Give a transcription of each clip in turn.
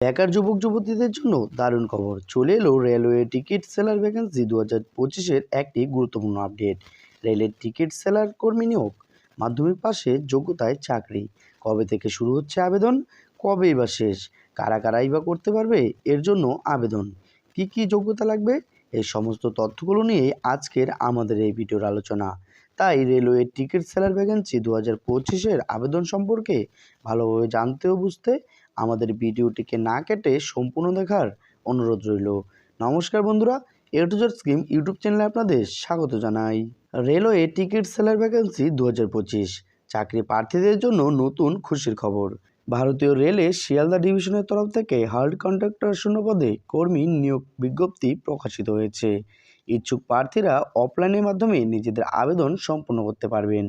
বেকার যুবক যুবতীদের জন্য দারুণ খবর। চলে এলো রেলওয়ে টিকিট সেলার ভ্যাকেন্সি দু হাজার পঁচিশের একটি গুরুত্বপূর্ণ আপডেট। রেলের টিকিট সেলার কর্মী নিয়োগ, মাধ্যমিক পাশে যোগ্যতায় চাকরি। কবে থেকে শুরু হচ্ছে আবেদন? কবেই বা শেষ? কারা কারাই বা করতে পারবে? এর জন্য আবেদন। কি কি যোগ্যতা লাগবে? এই সমস্ত তথ্যগুলো নিয়ে আজকের আমাদের এই ভিডিওর আলোচনা। তাই রেলওয়ে টিকিট সেলার ভ্যাকেন্সি দু হাজার পঁচিশের আবেদন সম্পর্কে ভালোভাবে জানতে ও বুঝতে আমাদের ভিডিওটিকে না কেটে সম্পূর্ণ দেখার অনুরোধ রইল। নমস্কার বন্ধুরা, A to Z scheme YouTube চ্যানেলে আপনাদের স্বাগত জানাই। রেলওয়ে টিকিট সেলার ভ্যাকেন্সি দু হাজার পঁচিশ, চাকরি প্রার্থীদের জন্য নতুন খুশির খবর। ভারতীয় রেলে শিয়ালদা ডিভিশনের তরফ থেকে হার্ড কন্ট্রাক্টর শূন্যপদে কর্মী নিয়োগ বিজ্ঞপ্তি প্রকাশিত হয়েছে। ইচ্ছুক প্রার্থীরা অফলাইনের মাধ্যমে নিজেদের আবেদন সম্পন্ন করতে পারবেন।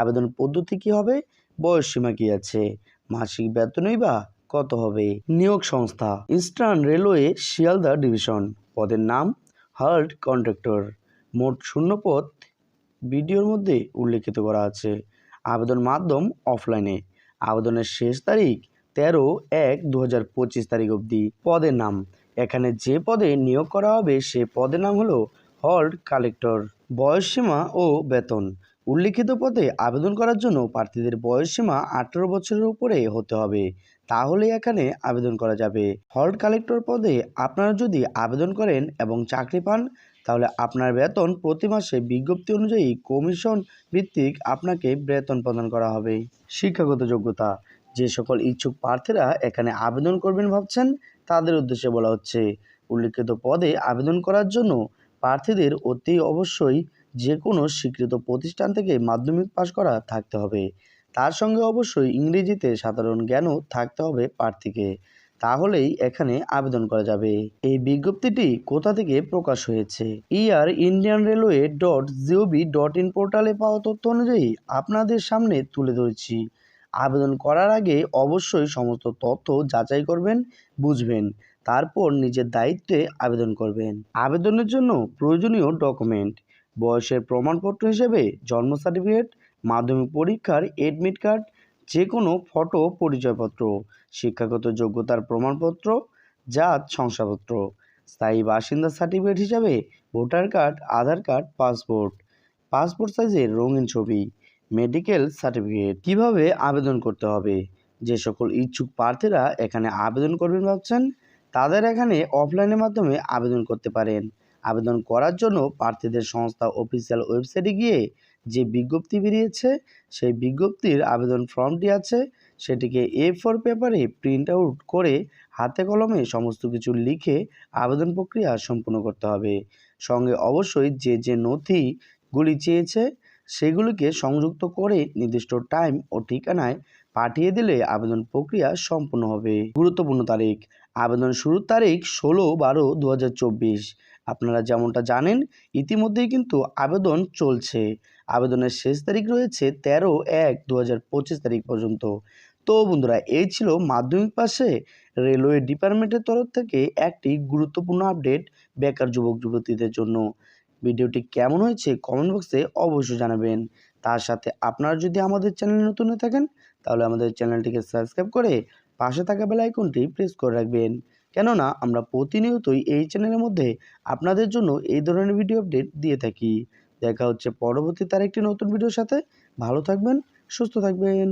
আবেদন পদ্ধতি কী হবে বয়স সীমা কী আছে, মাসিক বেতনই বা কত হবে? নিয়োগ সংস্থা, ইস্টার্ন রেলওয়ে শিয়ালদা ডিভিশন। পদের নাম, হার্ড কন্ট্রাক্টর। মোট শূন্য পদ ভিডিওর মধ্যে উল্লেখিত করা আছে। আবেদন মাধ্যম অফলাইনে। আবেদনের শেষ তারিখ, তেরো এক দু হাজার পঁচিশ তারিখ অবধি। পদের নাম, এখানে যে পদে নিয়োগ করা হবে সে পদের নাম হলো হল্ড কালেক্টর। বয়সসীমা ও বেতন উল্লিখিত পদে আবেদন করার জন্য প্রার্থীদের বয়সসীমা আঠেরো বছরের উপরে হতে হবে। তাহলে এখানে আবেদন করা যাবে। হল্ট কালেক্টর পদে আপনারা যদি আবেদন করেন এবং চাকরি পান, তাহলে আপনার বেতন প্রতি মাসে বিজ্ঞপ্তি অনুযায়ী কমিশন ভিত্তিক আপনাকে বেতন প্রদান করা হবে। শিক্ষাগত যোগ্যতা, যে সকল ইচ্ছুক প্রার্থীরা এখানে আবেদন করবেন ভাবছেন, তাদের উদ্দেশ্যে বলা হচ্ছে, উল্লিখিত পদে আবেদন করার জন্য প্রার্থীদের অতি অবশ্যই যে কোনো স্বীকৃত প্রতিষ্ঠান থেকে মাধ্যমিক পাশ করা থাকতে হবে। তার সঙ্গে অবশ্যই ইংরেজিতে সাধারণ জ্ঞানও থাকতে হবে প্রার্থীকে। তাহলেই এখানে আবেদন করা যাবে। এই বিজ্ঞপ্তিটি কোথা থেকে প্রকাশ হয়েছে? ইয়ার Indian railway dot GOB dot in পোর্টালে পাওয়া তথ্য অনুযায়ী আপনাদের সামনে তুলে ধরেছি। আবেদন করার আগে অবশ্যই সমস্ত তথ্য যাচাই করবেন, বুঝবেন, তারপর নিজের দায়িত্বে আবেদন করবেন। আবেদনের জন্য প্রয়োজনীয় ডকুমেন্ট বয়সের প্রমাণপত্র হিসেবে জন্ম সার্টিফিকেট, মাধ্যমিক পরীক্ষার এডমিট কার্ড যে কোনো ফটো পরিচয়পত্র, শিক্ষাগত যোগ্যতার প্রমাণপত্র, জাত শংসাপত্র, স্থায়ী বাসিন্দা সার্টিফিকেট হিসাবে voter card, Aadhaar card, passport passport সাইজের রঙিন ছবি মেডিকেল সার্টিফিকেট কীভাবে আবেদন করতে হবে? যে সকল ইচ্ছুক প্রার্থীরা এখানে আবেদন করবেন ভাবছেন, তাদের এখানে অফলাইনের মাধ্যমে আবেদন করতে পারেন। আবেদন করার জন্য প্রার্থীদের সংস্থা অফিসিয়াল ওয়েবসাইটে গিয়ে যে বিজ্ঞপ্তি বেরিয়েছে, সেই বিজ্ঞপ্তির আবেদন ফর্মটি আছে। সেটিকে এ ফোর পেপারে প্রিন্ট আউট করে হাতে কলমে সমস্ত কিছু লিখে আবেদন প্রক্রিয়া সম্পূর্ণ করতে হবে। সঙ্গে অবশ্যই যে যে নথিগুলি চেয়েছে, সেগুলিকে সংযুক্ত করে নির্দিষ্ট টাইম ও ঠিকানায় পাঠিয়ে দিলে আবেদন প্রক্রিয়া সম্পূর্ণ হবে। গুরুত্বপূর্ণ তারিখ, আবেদন শুরুর তারিখ ষোলো বারো দু আপনারা যেমনটা জানেন, ইতিমধ্যেই কিন্তু আবেদন চলছে। আবেদনের শেষ তারিখ রয়েছে তেরো এক দু তারিখ পর্যন্ত। তো বন্ধুরা, এই ছিল মাধ্যমিক পাশে রেলওয়ে ডিপার্টমেন্টের তরফ থেকে একটি গুরুত্বপূর্ণ আপডেট বেকার যুবক যুবতীদের জন্য। ভিডিওটি কেমন হয়েছে কমেন্ট বক্সে অবশ্যই জানাবেন। তার সাথে আপনারা যদি আমাদের চ্যানেল নতুন হয়ে থাকেন, তাহলে আমাদের চ্যানেলটিকে সাবস্ক্রাইব করে পাশে থাকা বেল আইকনটি প্রেস করে রাখবেন। কেননা আমরা প্রতিনিয়তই এই চ্যানেলের মধ্যে আপনাদের জন্য এই ধরনের ভিডিও আপডেট দিয়ে থাকি। দেখা হচ্ছে পরবর্তী তার একটি নতুন ভিডিওর সাথে। ভালো থাকবেন, সুস্থ থাকবেন।